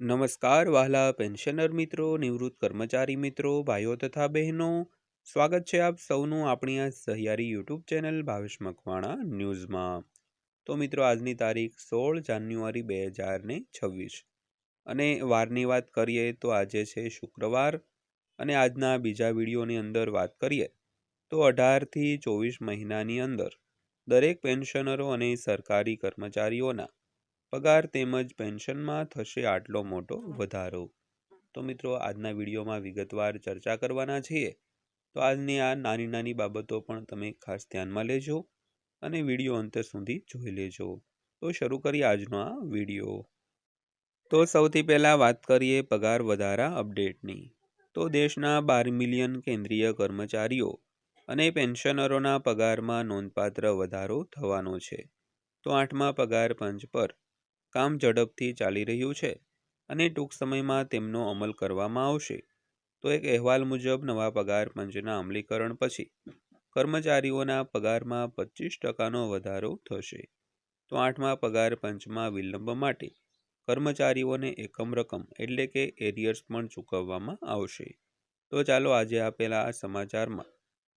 નમસ્કાર, વહાલા પેન્શનર મિત્રો, નિવૃત્ત કર્મચારી મિત્રો, ભાઈઓ તથા બહેનો. સ્વાગત છે આપ સૌનું આપણી આ સહિયારી યુટ્યુબ ચેનલ ભાવેશ મકવાણા ન્યૂઝમાં. તો મિત્રો, આજની તારીખ સોળ જાન્યુઆરી બે હજાર ને છવ્વીસ. અને વારની વાત કરીએ તો આજે છે શુક્રવાર. અને આજના બીજા વિડીયોની અંદર વાત કરીએ તો અઢારથી ચોવીસ મહિનાની અંદર દરેક પેન્શનરો અને સરકારી કર્મચારીઓના પગાર તેમજ પેન્શનમાં થશે આટલો મોટો વધારો. તો મિત્રો, આજના વિડીયોમાં વિગતવાર ચર્ચા કરવાના છીએ. તો આજની આ નાની નાની બાબતો પણ તમે ખાસ ધ્યાનમાં લેજો અને વીડિયો અંત સુધી જોઈ લેજો. તો શરૂ કરીએ આજનો આ વીડિયો. તો સૌથી પહેલાં વાત કરીએ પગાર વધારા અપડેટની. તો દેશના બાર મિલિયન કેન્દ્રીય કર્મચારીઓ અને પેન્શનરોના પગારમાં નોંધપાત્ર વધારો થવાનો છે. તો આઠમા પગાર પંચ પર કામ ઝડપથી ચાલી રહ્યું છે અને ટૂંક સમયમાં તેમનો અમલ કરવામાં આવશે. તો એક અહેવાલ મુજબ, નવા પગાર પંચના અમલીકરણ પછી કર્મચારીઓના પગારમાં પચીસ ટકાનો વધારો થશે. તો આઠમા પગાર પંચમાં વિલંબ માટે કર્મચારીઓને એકમ રકમ એટલે કે એરિયર્સ પણ ચૂકવવામાં આવશે. તો ચાલો આજે આપેલા આ સમાચારમાં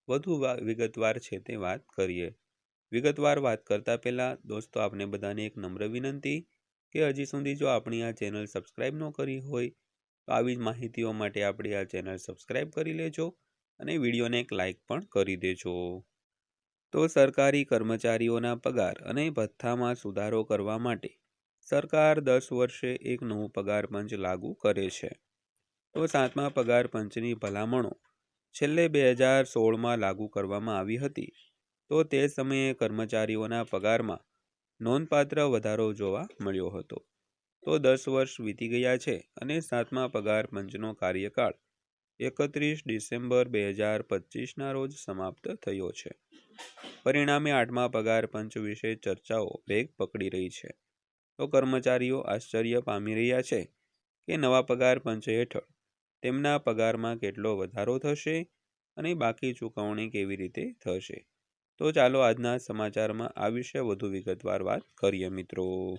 વધુ વિગતવાર છે તે વાત કરીએ. વિગતવાર વાત કરતા પહેલાં દોસ્તો, આપને બધાને એક નમ્ર વિનંતી કે હજી સુધી જો આપણી આ ચેનલ સબસ્ક્રાઈબ ન કરી હોય, તો આવી જ માહિતીઓ માટે આપણી આ ચેનલ સબસ્ક્રાઈબ કરી લેજો અને વિડીયોને એક લાઇક પણ કરી દેજો. તો સરકારી કર્મચારીઓના પગાર અને ભથ્થામાં સુધારો કરવા માટે સરકાર દસ વર્ષે એક નવું પગાર પંચ લાગુ કરે છે. તો સાતમા પગાર પંચની ભલામણો છેલ્લે બે હજાર સોળમાં લાગુ કરવામાં આવી હતી. તો તે સમયે કર્મચારીઓના પગારમાં નોંધપાત્ર વધારો જોવા મળ્યો હતો. તો દસ વર્ષ વીતી ગયા છે અને સાતમા પગાર પંચનો કાર્યકાળ એકત્રીસ ડિસેમ્બર બે હજાર પચીસના રોજ સમાપ્ત થયો છે. પરિણામે આઠમા પગાર પંચ વિશે ચર્ચાઓ વેગ પકડી રહી છે. તો કર્મચારીઓ આશ્ચર્ય પામી રહ્યા છે કે નવા પગાર પંચ હેઠળ તેમના પગારમાં કેટલો વધારો થશે અને બાકી ચૂકવણી કેવી રીતે થશે? તો ચાલો આજના સમાચારમાં આ વિશે વધુ વિગતવાર વાત કરીએ મિત્રો.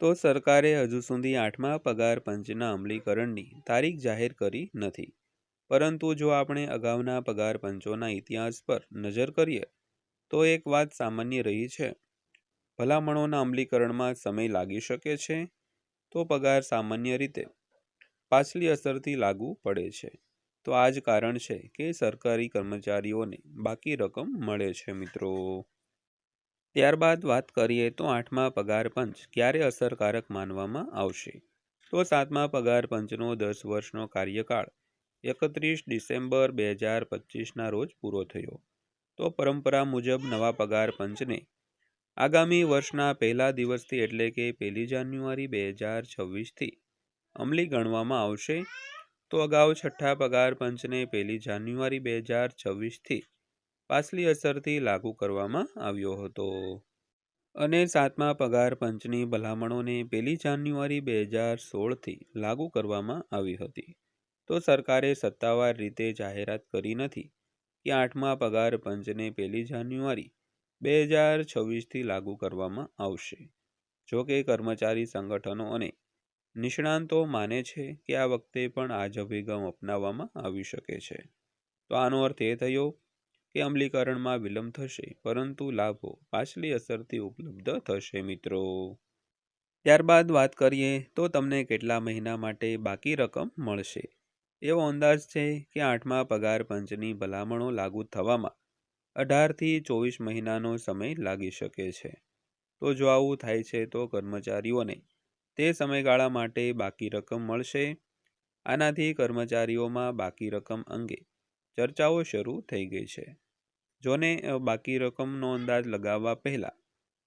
તો સરકારે હજુ સુધી આઠમા પગાર પંચના અમલીકરણની તારીખ જાહેર કરી નથી. પરંતુ જો આપણે અગાઉના પગાર પંચોના ઇતિહાસ પર નજર કરીએ, તો એક વાત સામાન્ય રહી છે. ભલામણોના અમલીકરણમાં સમય લાગી શકે છે, તો પગાર સામાન્ય રીતે પાછલી અસરથી લાગુ પડે છે. તો આ જ કારણ છે કે સરકારી કર્મચારીઓને બાકી રકમ મળે છે, મિત્રો. ત્યારબાદ વાત કરીએ તો આઠમા પગાર પંચ ક્યારે અસરકારક માનવામાં આવશે? તો સાતમા પગાર પંચનો દસ વર્ષનો કાર્યકાળ એકત્રીસ ડિસેમ્બર બે હજાર પચીસના રોજ પૂરો થયો. તો પરંપરા મુજબ નવા પગાર પંચને આગામી વર્ષના પહેલા દિવસથી એટલે કે પહેલી જાન્યુઆરી બે હજાર છવ્વીસથી અમલી ગણવામાં આવશે તો અગાઉ છઠ્ઠા પગાર પંચને પહેલી જાન્યુઆરી બે હજાર છવ્વીસથી પાછલી અસરથી લાગુ કરવામાં આવ્યો હતો. અને સાતમા પગાર પંચની ભલામણોને પહેલી જાન્યુઆરી બે હજાર સોળથી લાગુ કરવામાં આવી હતી. તો સરકારે સત્તાવાર રીતે જાહેરાત કરી નથી કે આઠમા પગાર પંચને પહેલી જાન્યુઆરી બે હજાર છવ્વીસથી લાગુ કરવામાં આવશે. જો કે કર્મચારી સંગઠનો અને નિષ્ણાંતો માને છે કે આ વખતે પણ આ જ અભિગમ અપનાવવામાં આવી શકે છે. તો આનો અર્થ એ થયો કે અમલીકરણમાં વિલંબ થશે, પરંતુ લાભો પાછલી અસરથી ઉપલબ્ધ થશે મિત્રો. ત્યારબાદ વાત કરીએ તો તમને કેટલા મહિના માટે બાકી રકમ મળશે? એવો અંદાજ છે કે આઠમા પગાર પંચની ભલામણો લાગુ થવામાં અઢારથી ચોવીસ મહિનાનો સમય લાગી શકે છે. તો જો આવું થાય છે તો કર્મચારીઓને તે સમયગાળા માટે બાકી રકમ મળશે. આનાથી કર્મચારીઓમાં બાકી રકમ અંગે ચર્ચાઓ શરૂ થઈ ગઈ છે. જોને બાકી રકમનો અંદાજ લગાવવા પહેલાં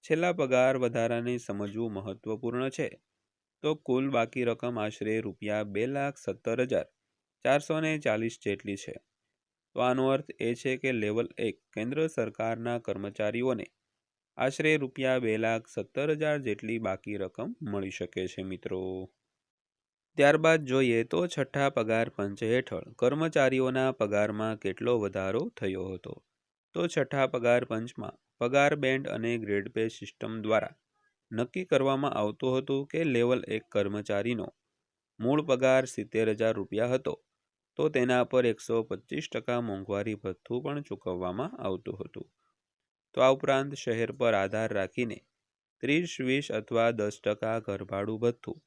છેલ્લા પગાર વધારાને સમજવું મહત્વપૂર્ણ છે. તો કુલ બાકી રકમ આશરે રૂપિયા બે લાખ સત્તર હજાર ચારસો ને ચાલીસ જેટલી છે. તો આનો અર્થ એ છે કે લેવલ એક કેન્દ્ર સરકારના કર્મચારીઓને આશરે રૂપિયા બે લાખ સત્તર હજાર જેટલી બાકી રકમ મળી શકે છે, મિત્રો. ત્યારબાદ જોઈએ તો છઠ્ઠા પગાર પંચ હેઠળ કર્મચારીઓના પગારમાં કેટલો વધારો થયો હતો? તો છઠ્ઠા પગાર પંચમાં પગાર બેન્ડ અને ગ્રેડ પે સિસ્ટમ દ્વારા નક્કી કરવામાં આવતું હતું કે લેવલ એક કર્મચારીનો મૂળ પગાર સિત્તેર હજાર રૂપિયા હતો, તો તેના પર એકસો પચીસ ટકા મોંઘવારી ભથ્થું પણ ચૂકવવામાં આવતું હતું. તો આ ઉપરાંત શહેર પર આધાર રાખીને ત્રીસ, વીસ અથવા દસ ટકા ઘરભાડું ભથ્થું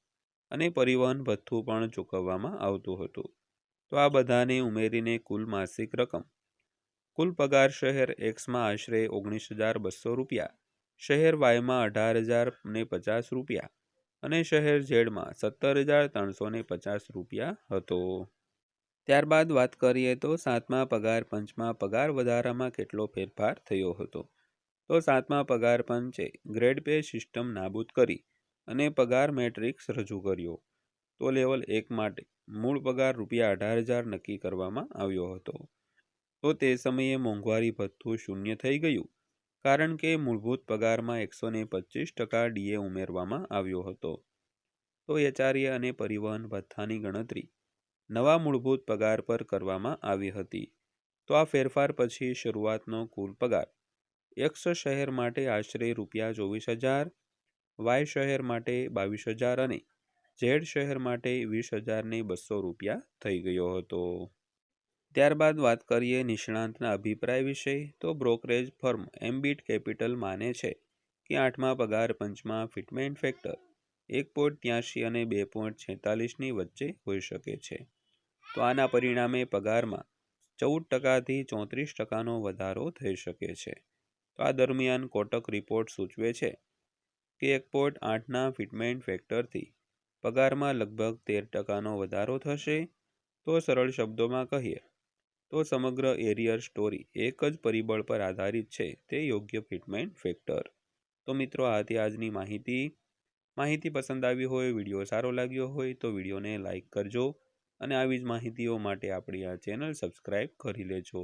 અને પરિવહન ભથ્થું પણ ચૂકવવામાં આવતું હતું. તો આ બધાને ઉમેરીને કુલ માસિક રકમ. કુલ પગાર શહેર એક્સમાં આશરે ઓગણીસ હજાર બસો રૂપિયા, શહેર વાયમાં અઢાર હજાર ને પચાસ રૂપિયા અને શહેર ઝેડમાં સત્તર હજાર ત્રણસો ને પચાસ રૂપિયા હતો. ત્યારબાદ વાત કરીએ તો સાતમા પગાર, પંચમાં પગાર વધારામાં કેટલો ફેરફાર થયો હતો? તો સાતમા પગાર પંચે ગ્રેડ પે સિસ્ટમ નાબૂદ કરી અને પગાર મેટ્રિક્સ રજૂ કર્યો. તો લેવલ એક માટે મૂળ પગાર રૂપિયા અઢાર હજાર નક્કી કરવામાં આવ્યો હતો. તો તે સમયે મોંઘવારી ભથ્થું શૂન્ય થઈ ગયું કારણ કે મૂળભૂત પગારમાં એકસો ને પચીસ ટકા ડીએ ઉમેરવામાં આવ્યો હતો. તો એચાર્ય અને પરિવહન ભથ્થાની ગણતરી નવા મૂળભૂત પગાર પર કરવામાં આવી હતી. તો આ ફેરફાર પછી શરૂઆતનો કુલ પગાર એક્સ શહેર માટે આશરે રૂપિયા ચોવીસ હજાર, વાય શહેર માટે બાવીસ હજાર અને ઝેડ શહેર માટે વીસ હજારને બસો રૂપિયા થઈ ગયો હતો. ત્યારબાદ વાત કરીએ નિષ્ણાંતના અભિપ્રાય વિશે, તો બ્રોકરેજ ફર્મ એમ્બિટ કેપિટલ માને છે કે આઠમા પગાર પંચમાં ફિટમેન્ટ ફેક્ટર એક પોઈન્ટ ત્યાંશી અને બે પોઈન્ટ છેતાલીસની વચ્ચે હોઈ શકે છે. તો આના પરિણામે પગારમાં ચૌદ ટકાથી ચોત્રીસ ટકાનો વધારો થઈ શકે છે. તો આ દરમિયાન કોટક રિપોર્ટ સૂચવે છે કે એક પોઈન્ટ આઠના ફિટમેન્ટ ફેક્ટરથી પગારમાં લગભગ તેર ટકાનો વધારો થશે. તો સરળ શબ્દોમાં કહીએ તો સમગ્ર એરિયર સ્ટોરી એક જ પરિબળ પર આધારિત છે તે યોગ્ય ફિટમેન્ટ ફેક્ટર. તો મિત્રો આ હતી આજની માહિતી. માહિતી પસંદ આવી હોય, વીડિયો સારો લાગ્યો હોય તો વિડીયોને લાઇક કરજો અને આવી જ માહિતીઓ માટે આપણી આ ચેનલ સબસ્ક્રાઈબ કરી લેજો.